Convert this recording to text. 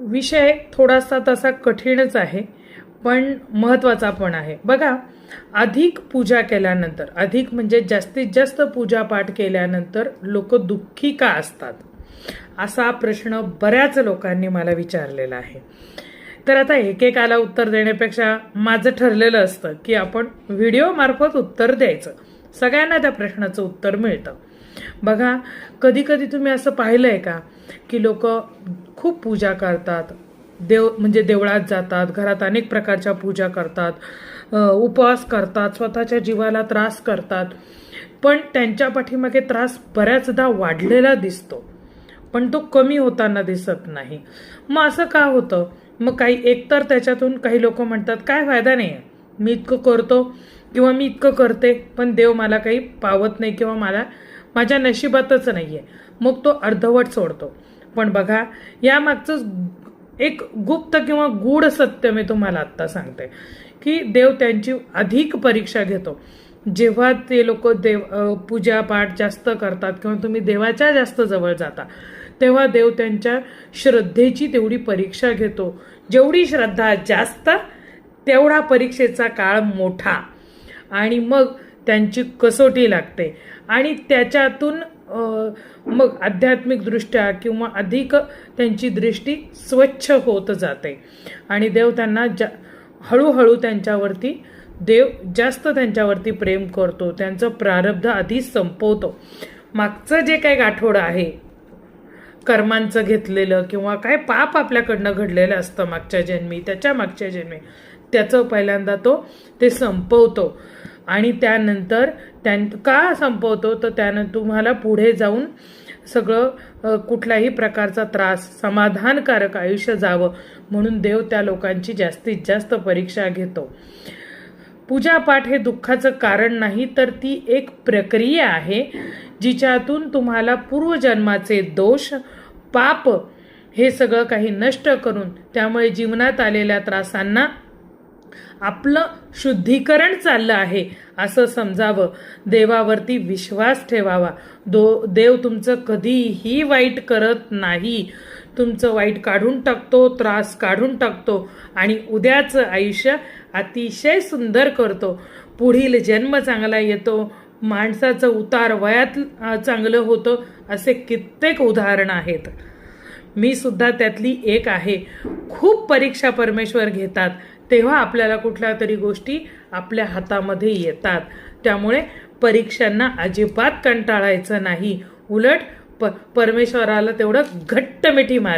विषय थोडासा तसा कठीणच आहे पण महत्त्वाचा पण आहे. बघा अधिक पूजा केल्यानंतर अधिक म्हणजे जास्तीत जास्त पूजापाठ केल्यानंतर लोक दुःखी का असतात? असा प्रश्न बऱ्याच लोकांनी मला विचारलेला आहे. तर आता एकेकाला उत्तर देण्यापेक्षा माझं ठरलेलं असतं की आपण व्हिडिओमार्फत उत्तर द्यायचं. सगळ्यांना त्या प्रश्नाचं उत्तर मिळतं. बघा कधी कधी तुम्ही असं पाहिलं आहे का की लोक खूप पूजा करतात. देव म्हणजे देवळात जातात घरात अनेक प्रकारच्या पूजा करतात उपवास करतात स्वतःच्या जीवाला त्रास करतात. पण त्यांच्या पाठीमागे त्रास बऱ्याचदा वाढलेला दिसतो. पण तो कमी होताना दिसत नाही. मग असं का होतं? मग काही एकतर त्याच्यातून काही लोक म्हणतात काय फायदा नाही. आहे मी इतकं करतो किंवा मी इतकं करते पण देव मला काही पावत नाही किंवा मला माझ्या नशिबातच नाही आहे मग तो अर्धवट सोडतो. पण बघा यामागचं एक गुप्त किंवा गूढ सत्य मी तुम्हाला आत्ता सांगते की देव त्यांची अधिक परीक्षा घेतो. जेव्हा ते लोक देव पूजा पूजापाठ जास्त करतात किंवा तुम्ही देवाच्या जास्त जवळ जाता तेव्हा देव त्यांच्या श्रद्धेची तेवढी परीक्षा घेतो. जेवढी श्रद्धा जास्त तेवढा परीक्षेचा काळ मोठा. आणि मग त्यांची कसोटी लागते. आणि त्याच्यातून मग आध्यात्मिकदृष्ट्या किंवा अधिक त्यांची दृष्टी स्वच्छ होत जाते. आणि देव त्यांना जा हळूहळू त्यांच्यावरती देव जास्त त्यांच्यावरती प्रेम करतो त्यांचं प्रारब्ध आधी संपवतो. मागचं जे काही गाठोडं आहे कर्मांचं घेतलेलं किंवा काय पाप आपल्याकडनं घडलेलं असतं मागच्या जन्मी त्याच्या मागच्या जन्मी त्याचं पहिल्यांदा तो ते संपवतो. आणि त्यानंतर त्यां का संपवतो? तर त्यानं तुम्हाला पुढे जाऊन सगळं कुठलाही कुठल्याही प्रकारचा त्रास समाधानकारक आयुष्य जावं म्हणून देव त्या लोकांची जास्तीत जास्त परीक्षा घेतो. पूजापाठ हे दुःखाचं कारण नाही तर ती एक प्रक्रिया आहे जिच्यातून तुम्हाला पूर्वजन्माचे दोष पाप हे सगळं काही नष्ट करून त्यामुळे जीवनात आलेल्या त्रासांना आपलं शुद्धीकरण चाललं आहे. असं समजावं. देवावरती विश्वास ठेवावा. दो देव तुमचं कधीही वाईट करत नाही. तुमचं वाईट काढून टाकतो त्रास काढून टाकतो आणि उद्याचं आयुष्य अतिशय सुंदर करतो. पुढील जन्म चांगला येतो. माणसाचं उतार वयात चांगलं होतं असे कित्येक उदाहरणं आहेत. मी सुद्धा त्यातली एक आहे. खूप परीक्षा परमेश्वर घेतात. तेव्हा आपल्याला कुठल्या तरी गोष्टी आपल्या हातामध्ये येतात. त्यामुळे परीक्षांना अजिबात कंटाळायचं नाही. उलट प परमेश्वराला तेवढं घट्ट मिठी मारायची.